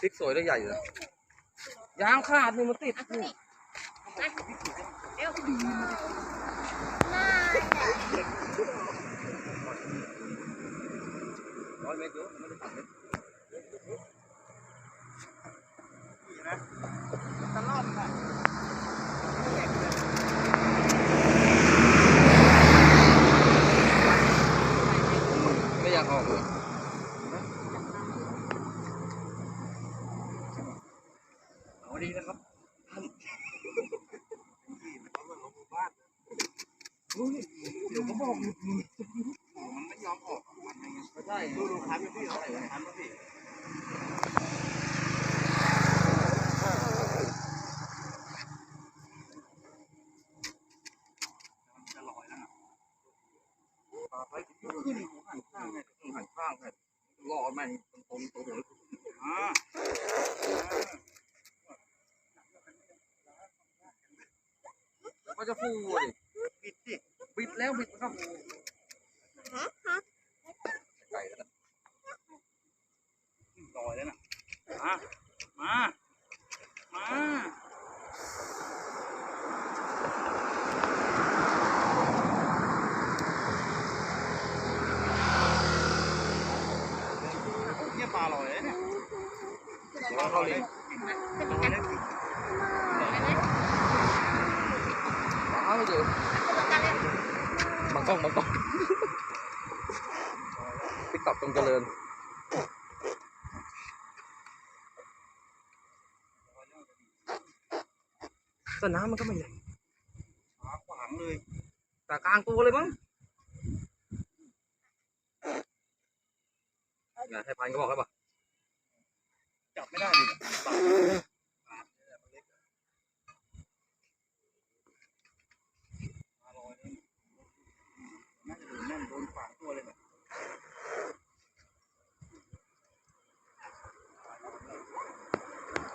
พริกสวยได้ใหญ่เลยยางขาดนี่มันติดนี่ร้อยเมตรเยอะไม่ได้ตัดเลย ตลอดค่ะ ไม่อยากออกเลย เอา ดีนะครับท่านเดี๋ยวเขาบอกมันไม่ยอมออกมันไม่ไม่ใช่ดูดูคันพี่เขาใส่คันพี่จะลอยแล้วนะปลาไปขึ้นหันข้างไงหันข้างไงรอดไหมตรงตรงหัว อ่า ก็จะฟูดิปิดสิบิดแล้วบิดครับไก่แล้วลอยแล้วนะมามามาเนี่ยปลาลอยเลยเนี่ยเดี๋ยวเข้าลิง ลอยแล้ว ว้าวเดี๋ยวบางกล้องบางกล้องติ๊กต็อกตรงเจริญ แต่น้ำมันก็ไม่ใหญ่ขาขวางเลยแต่กลางตัวเลยมั้งไงให้พันก็บอกแล้วป่ะจับไม่ได้เลยเนี่ยปลาปลาเนี่ยมันเล็กอะปลาลอยเลยน่าจะโดนแน่นโดนขวางตัวเลยเนี่ย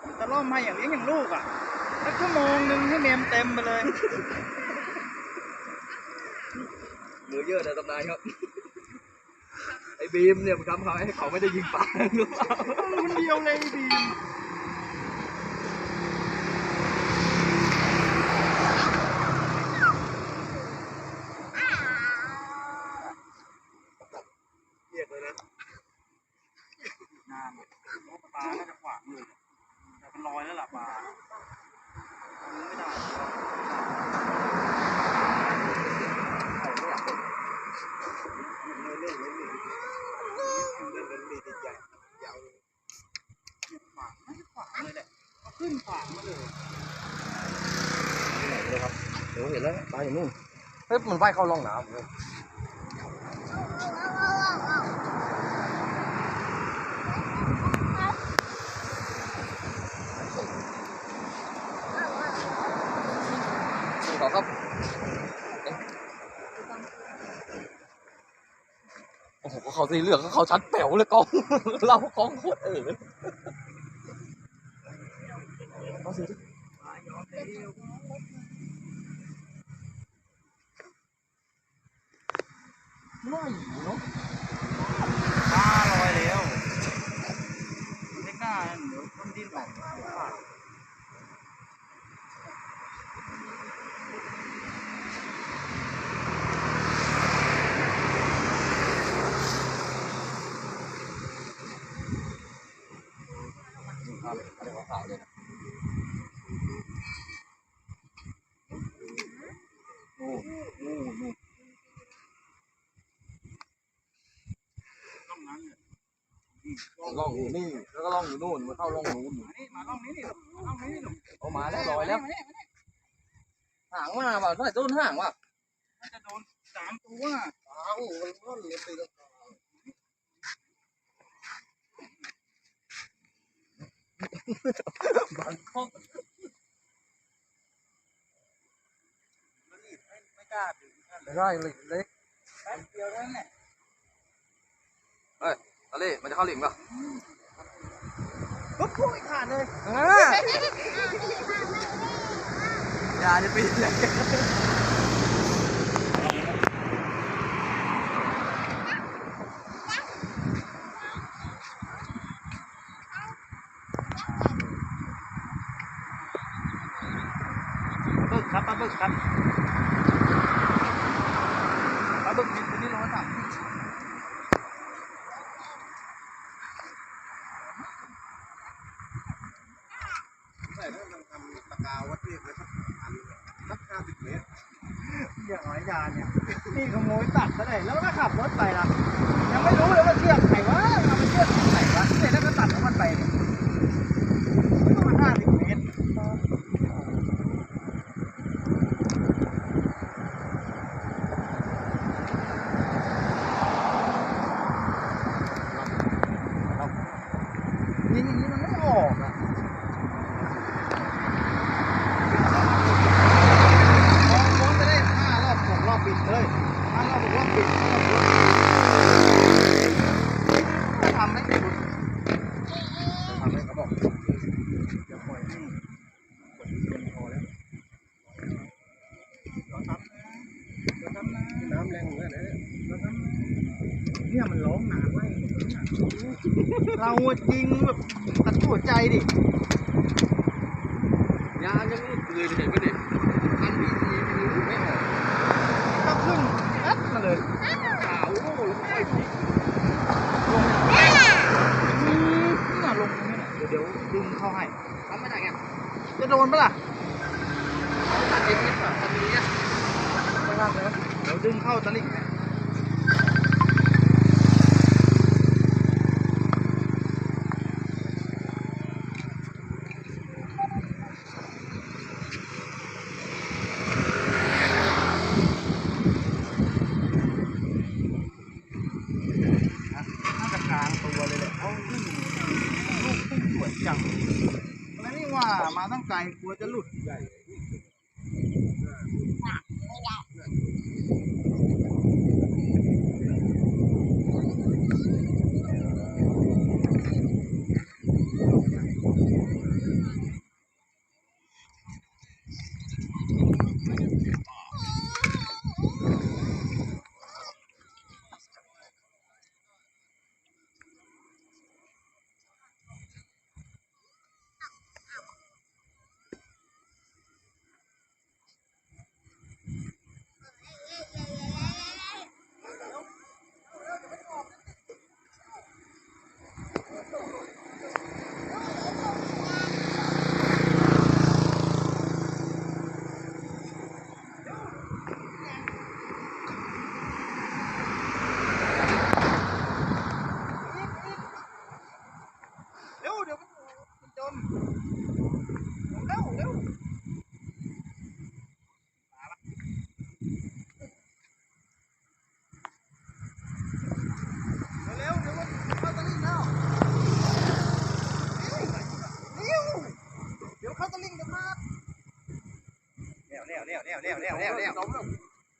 มันจะล่อมมาอย่างเลี้ยงอย่างลูกอะ สักชั่วโมงหนึ่งให้เมมเต็มไปเลยเหลือเยอะในตำนานครับ ไอ้บีมเนี่ยมันทำเขาให้เขาไม่ได้ยิงปลาหรือเปล่าคนเดียวเลยดีมเรียกเลยนะนานเลยเพราะปลาน่าจะขวางเลยแต่มันลอยแล้วล่ะปลามันไม่ได้ เขาไม่อยากเป็น เล่นเล่นเล่นเล่นเล่นดีใจยาวขวางน่าจะขวาง เลยแหละเอาขึ้นขวางมาเลยที่ไหนเลยครับเดี๋ยวเห็นแล้วปลาอยู่นู่นเฮ้ยมันว่ายเข้าร่องน้ำเลยขอครับโอ้โหเขาสีเหลืองเขาชัดแป๋วเลยกล้อง เรากล้องโคตรเออ เอาสิไม่เนาะปลาลอยแล้วไม่กล้าเดี๋ยวต้นดิ้นออกเดี๋ยวขาด ครับอะไรของขาวเลยนะโอ้โหโอ้โห ต้องนั้นเนี่ย ล่องอยู่นี่แล้วก็ล่องอยู่นู่นมันเข้าล่องนู้นมานี่มาล่องนี้นี่ล่องนี้นี่ลูกเอามาแล้วลอยแล้วห่างมาว่ะไหร่ต้นห่างว่ะน่าจะโดนสามตัวอ้าวมันก็เลือตีแล้วบางข้อมันรีบไม่ไม่กล้าถึงขั้นไม่ได้เลยเล็กแป๊บเดียวเท่นั้นแหละ เอาเลมันจะเข้าหลิงเปล่าปุ๊บอีกขาดเลยเอออย่าจะปีนเลยบึกครับปลาบึกครับปลาบึกนี่ตันี้ร้อยสาม เลยห้ารอบหกรอบปิดห้ารอกรอบปิดถ้าทำไม่ติดทำให้เขาบอกอย่าปล่อยให้กดเกินพอแล้วเราทำนะเราทำนะน้ำแรงเหมือนกันนะเราทำนะเนี่ยมันร้องหนาไว้เราจริงแบบตัดหัวใจดิยางยังนี่เลยเห็นไหมเนี่ยคันบีซีมันรู้ไม่ออก ก็ขึ้นอัดมาเลย ขาวโอ้โหแล้วค่อยพลิก น่าลงตรงนี้เดี๋ยวเดี๋ยวดึงเข้าให้ ทำไม่ได้ไง จะโด นปะล่ะ ตัดเองนิดแบบคันนี้ ไม่น่าเลยเดี๋ยวดึงเข้าตะลิ่งเนี่ยน่าจะกลางตัวเลยแหละเอาขึ้นลูกขึ้นสวยจังแล้วนี่ว่ามาตั้งไกลกลัวจะหลุด ร็วเร็วเร็วเร็วเร็วเร็วเร็ว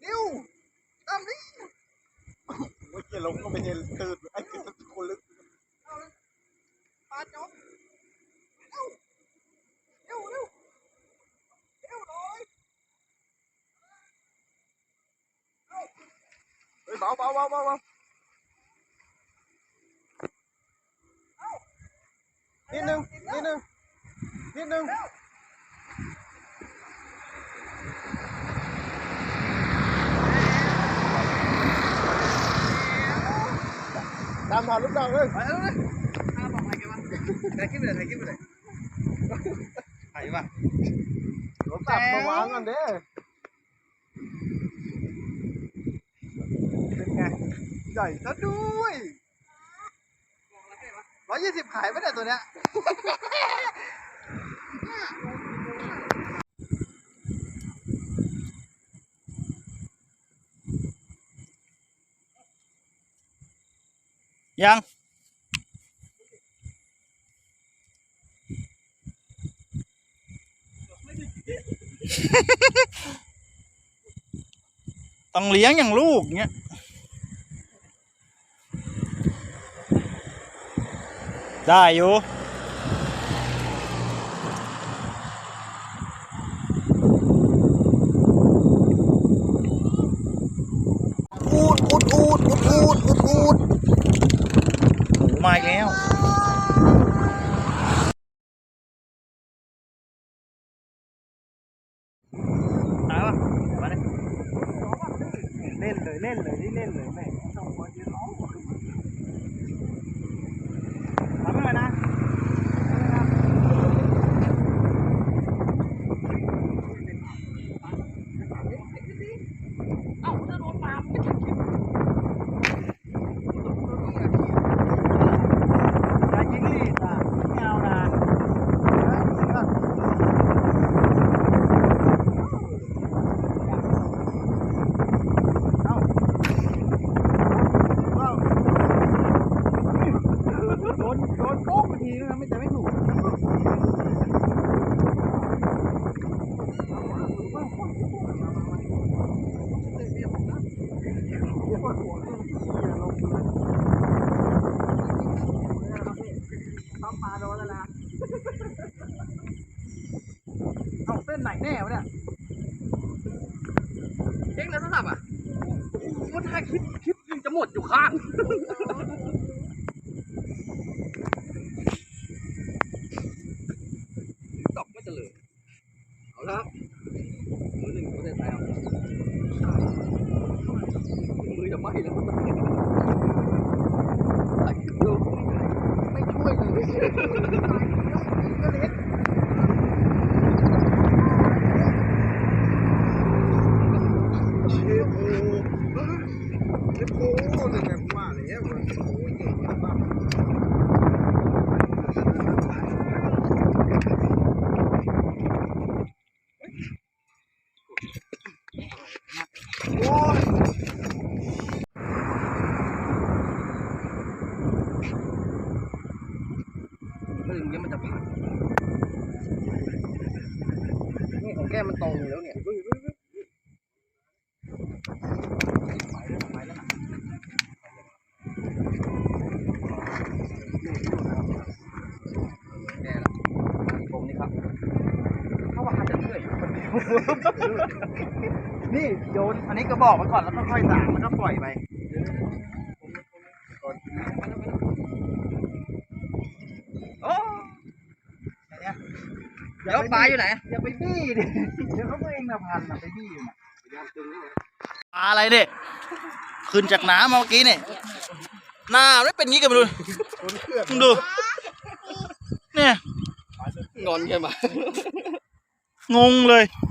เร็วตามนี้เมื่อกี้ลงก็ไม่เห็นตื่นไอ้กินคนลึกปลาจมเร็วเร็วเร็วเร็วเลยเฮ้ยเบาเบาเบาเบาเบานิดนึงนิดนึงนิดนึง ตามผ่านลูกดอกเลยไปแล้วเลยข้าบอกอะไรกันวะถ่ายคลิปไปเลยถ่ายคลิปไปเลยไถ่ป่ะรถตับมาวางกันเด้เป็นไงใหญ่ซะด้วยร้อยยี่สิบขายไม่ได้ตัวเนี้ย ยัง ต้องเลี้ยงอย่างลูกเงี้ยได้อยู่ 累累累累累累累。 มืออย่างเงี้ยมันจะพันนี่ของแก้มมันตรงอยู่แล้วเนี่ย แน่ละผมนี่ครับถ้าว่าจะเชื่ออยู่คนเดียว นี่โยน อันนี้ก็บอกไว้ก่อนแล้วก็ค่อยสางแล้วก็ปล่อยไปโอ้แค่เนี้ยแล้วปลาอยู่ไหน อย่าไปบี้ดิ เดี๋ยวเขาตัวเองนะพันนะไปบี้อยู่นะปลาอะไรเนี่ยขึ้นจากน้ำมาเมื่อกี้เนี่ยหน้าไม่เป็นงี้กันไปดูมึงดู เนี่ยงอนใช่ไหมงงเลยเ